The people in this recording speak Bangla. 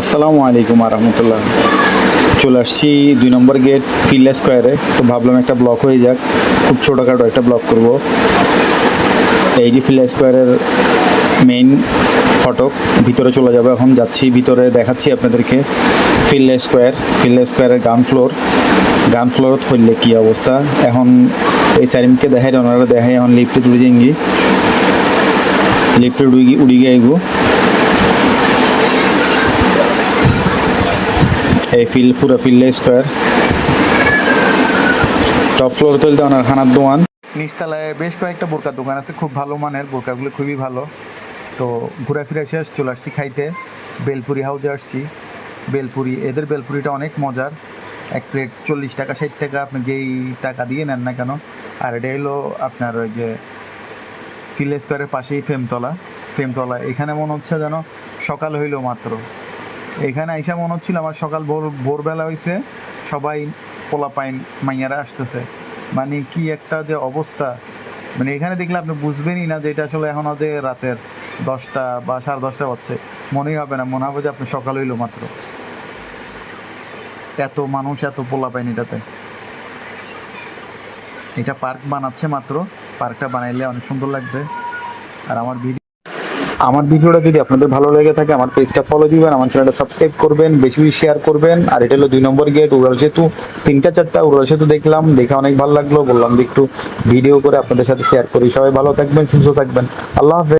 আসসালামু আলাইকুম আরহামতুল্লাহ চলে আসছি দুই নম্বর গেট ফিল্ড স্কোয়ারে। তো ভাবলাম একটা ব্লক হয়ে যাক। খুব ছোটোখাটো একটা ব্লক করব। এই যে ফিল্ড স্কোয়ারের মেইন ফটক, ভিতরে চলে যাবে এখন। যাচ্ছি, ভিতরে দেখাচ্ছি আপনাদেরকে ফিল্ড স্কোয়ার। ফিল্ড স্কোয়ারের গ্রাউন্ড ফ্লোর গ্রাউন্ড ফ্লোরত হইলে কী অবস্থা? এখন এই সারিমকে দেখাই, ওনারা দেখাই। এখন লিফটে উড়ে যাঙ্গি লিফটে উড়ি উড়ি গিয়ে এই ফিল পুরো ফিল্ড স্কোয়ার টপ ফ্লোর তুলতে ওনার খানার দোকান। নিচতলায় বেশ কয়েকটা বোরকার দোকান আছে, খুব ভালো মানের। বোরকাগুলো খুবই ভালো। তো ঘোরাফেরা শেষ চলে আসছি খাইতে। বেলপুরি হাউজে আসছি। বেলপুরি, এদের বেলপুরিটা অনেক মজার। এক প্লেট চল্লিশ টাকা, ষাট টাকা, আপনি যেই টাকা দিয়ে নেন না কেন। আর এটা হলো আপনার ওই যে ফিল স্কোয়ারের পাশেই ফেমতলা। ফেমতলা, এখানে মনে হচ্ছে যেন সকাল হইল মাত্র। এখানে আইসা মনে হচ্ছিল আমার সকাল ভোর, ভোরবেলা হয়েছে সবাই পোলা পাইন মাইয়ারা আসতেছে। মানে কি একটা যে অবস্থা। মানে এখানে দেখলে আপনি বুঝবেনই না যে এটা আসলে এখনও যে রাতের দশটা বা সাড়ে দশটা বাজছে। মনেই হবে না, মনে হবে যে আপনি সকাল হইল মাত্র। এত মানুষ, এত পোলা পাইন এটাতে। এটা পার্ক বানাচ্ছে মাত্র। পার্কটা বানাইলে অনেক সুন্দর লাগবে। আর আমার ভিডিও আমার ভিডিওটা যদি আপনাদের ভালো লেগে থাকে, আমার পেজটা ফলো দিবেন, আমার চ্যানেলটা সাবস্ক্রাইব করবেন, বেশি বেশি শেয়ার করবেন। আর এটা হলো দুই নম্বর গেট উড়াল সেতু। তিনটা, চারটা উড়াল সেতু দেখলাম, দেখে অনেক ভালো লাগল। বললাম যে একটু ভিডিও করে আপনাদের সাথে শেয়ার করি। সবাই ভালো থাকবেন, সুস্থ থাকবেন। আল্লাহ হাফেজ।